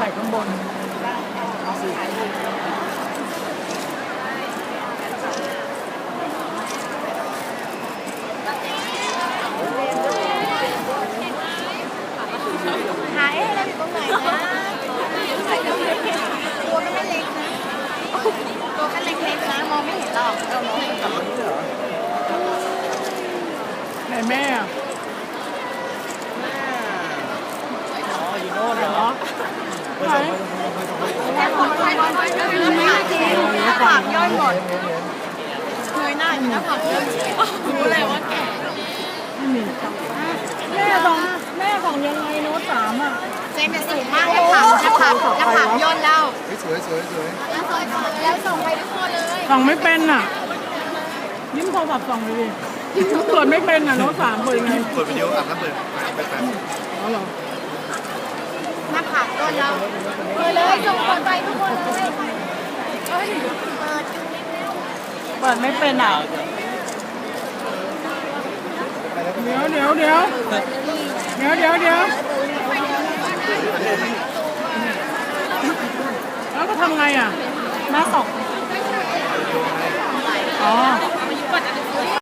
ส่ข้างบนหาเอ๊ะแล้วอยู่ตรงไหนนะตัวก็ไม่เล็กนะตัวก็เล็กๆนะมองไม่เห็นหรอกเรามองไม่เห็นหรอกไหนแม่อะ อ๋ออยู่โน่นเหรอ ไหนแม่คนไทยคนไทยหน้าผากจริงน้าผากย่อยหมดเคยหน้าอยู่หน้าผากย่อยรู้เลยว่าแก่แม่ส่องแม่ส่องยังไงโน้ตสามอะเจนจะสูงมากหน้าผากหน้าผากหน้าผากย่นแล้วเฮ้ยสวยสวยสวยแล้วส่งไปทุกคนเลยส่งไม่เป็นอะ ยิ้มโทรศัพท์ส่งเลยดิเปิดไม่เป็นอะโน้ตสามเปิดยังไงเปิดวิดีโออัดแล้วเปิดไปแป๊บอ๋อเหรอ ย่นแล้วเลยเลยส่งคนไปทุกคนเลยเอ้ยเปิดเปิดไม่เป็นอะเดี๋ยวเดี๋ยวเดี๋ยวเดี๋ยวเดี๋ยวเดี๋ยวแล้วก็ทำไงอะหน้าสองอ๋อ